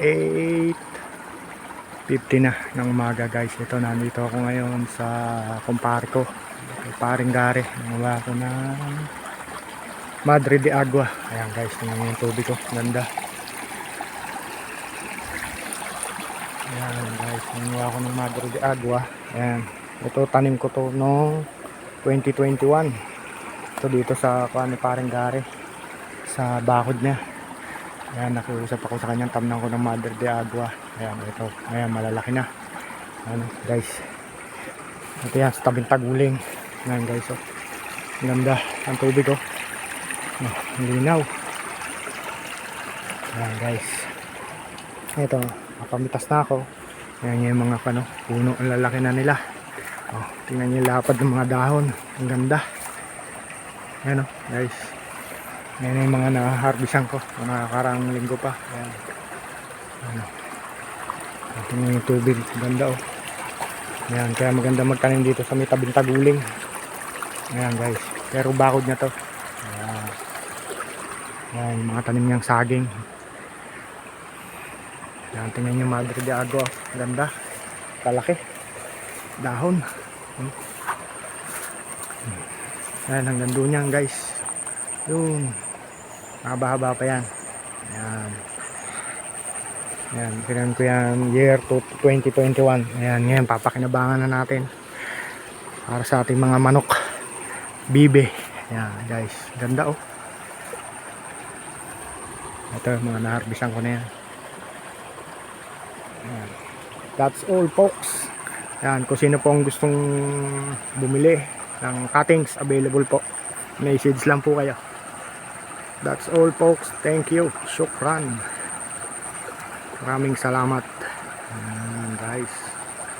8.50 na ng umaga guys. Ito, nandito ako ngayon sa kumpare ko. Kay Paring Gare. Nangawa ako ng Madre de Agua. Ayan guys, tingnan yung tubig ko. Ganda. Ayan guys, nangawa ako ng Madre de Agua. Ayan. Ito, tanim ko to noong 2021. Ito dito sa ni Paring Gare. Sa bakod niya. Ayan, nakiusap ako sa kanyang tamnan ko ng Mother de Agua. Ayan, ito. Ayan, malalaki na. Ayan, guys. Ito yan, sa tabing taguling. Ayan, guys, oh. Ganda ang tubig, oh. Oh, linaw. Ayan, guys. Ito, napamitas na ako. Ayan yung mga ano, puno. Ang lalaki na nila. Oh, tingnan niyo yung lapad ng mga dahon. Ang ganda. Ayan, oh, guys. Yan yung mga na-harvestan ko. Nakakarang linggo pa. Ayan. Ano. Tingnan yung tubig. Ganda oh. Ayan. Kaya maganda magtanim dito sa may tabing taguling. Ayan guys. Pero bakod niya to. Ayan. Ayan. Mga tanim niyang saging. Ayan. Tingnan yung Madre de Agua. Ganda. Kalaki. Dahon. Hmm. Ayan. Hanggang doon yan guys. Yun. Haba-haba pa yan. Ayan. Ayan. Pinan ko yan year to 2021. Ayan. Ngayon papakinabangan na natin. Para sa ating mga manok. Bibe. Ayan guys. Ganda oh. Ito mga naharbisan ko na yan. Ayan. That's all folks. Ayan. Kung sino po ang gustong bumili ng cuttings available po. Message lang po kayo. That's all folks. Thank you. Shukran. Maraming salamat. Ayan, guys.